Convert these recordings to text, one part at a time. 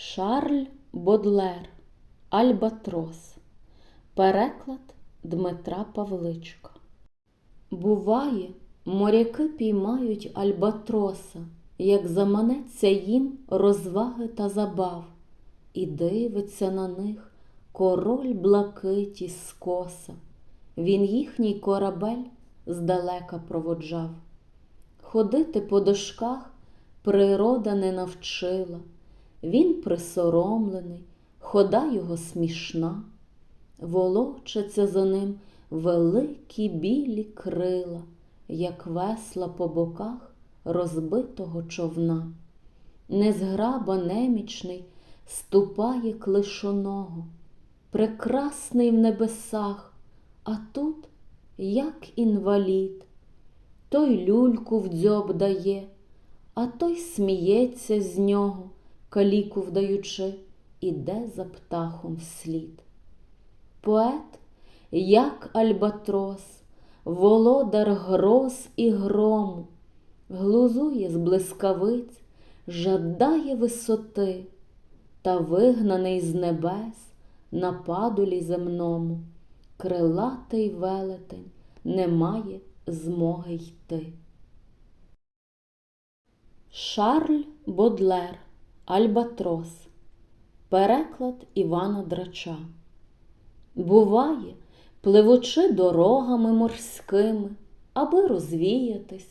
Шарль Бодлер Альбатрос. Переклад Дмитра Павличка. Буває, моряки піймають альбатроса, як заманеться їм розваги та забав, і дивиться на них король блакиті скоса. Він їхній корабель здалека проводжав. Ходити по дошках природа не навчила. Він присоромлений, хода його смішна, волочаться за ним великі білі крила, як весла по боках розбитого човна. Незграба немічний ступає клишоного, прекрасний в небесах, а тут, як інвалід, той люльку в дзьоб дає, а той сміється з нього каліку вдаючи, іде за птахом вслід. Поет, як альбатрос, володар гроз і грому, глузує з блискавиць, жадає висоти, та вигнаний з небес на падулі земному, крилатий велетень не має змоги йти. Шарль Бодлер Альбатрос. Переклад Івана Драча. Буває, пливучи дорогами морськими, аби розвіятись,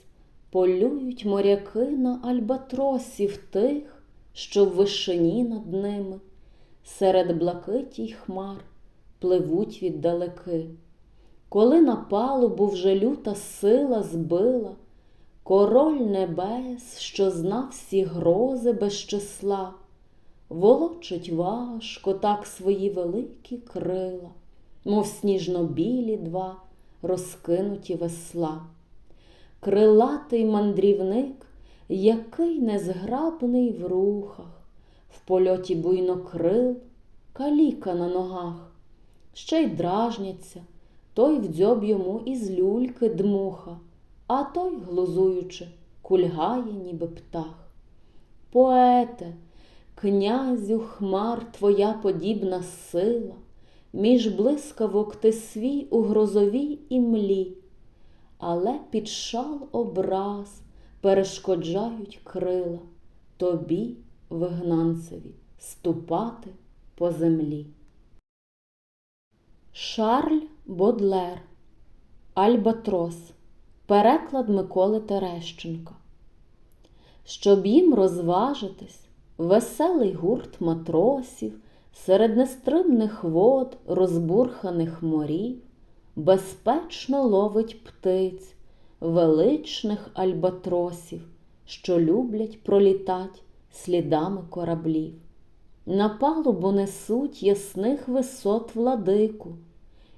полюють моряки на альбатросів тих, що в вишині над ними, серед блакитій хмар пливуть віддалеки. Коли на палубу вже люта сила збила, Король небес, що знав всі грози без числа, волочить важко так свої великі крила, мов сніжно-білі два розкинуті весла. Крилатий мандрівник, який незграбний в рухах, в польоті буйно крил, каліка на ногах, ще й дражняться, той вдзьоб йому із люльки дмуха а той, глузуючи, кульгає, ніби птах. Поете, князю хмар твоя подібна сила, між блискавок ти свій у грозовій імлі, але під шал образ перешкоджають крила тобі, вигнанцеві, ступати по землі. Шарль Бодлер Альбатрос Переклад Миколи Терещенка. Щоб їм розважитись, веселий гурт матросів серед нестримних вод, розбурханих морів, безпечно ловить птиць, величних альбатросів, що люблять пролітать слідами кораблів. На палубу несуть ясних висот владику,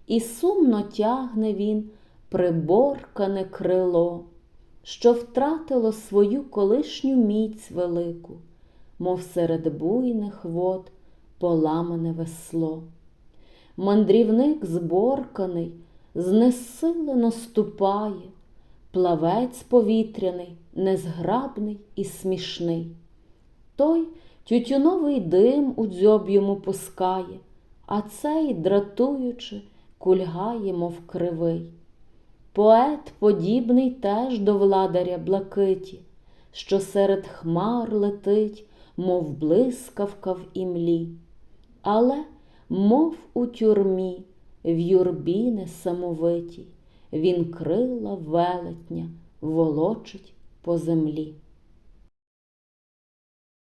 і сумно тягне він приборкане крило, що втратило свою колишню міць велику, мов серед буйних вод поламане весло. Мандрівник зборканий, знесилено ступає, плавець повітряний, незграбний і смішний. Той тютюновий дим у дзьоб йому пускає, а цей, дратуючи, кульгає, мов кривий. Поет подібний теж до владаря блакиті, що серед хмар летить, мов блискавка в імлі, але, мов у тюрмі, в юрбі несамовитій, він крила велетня волочить по землі.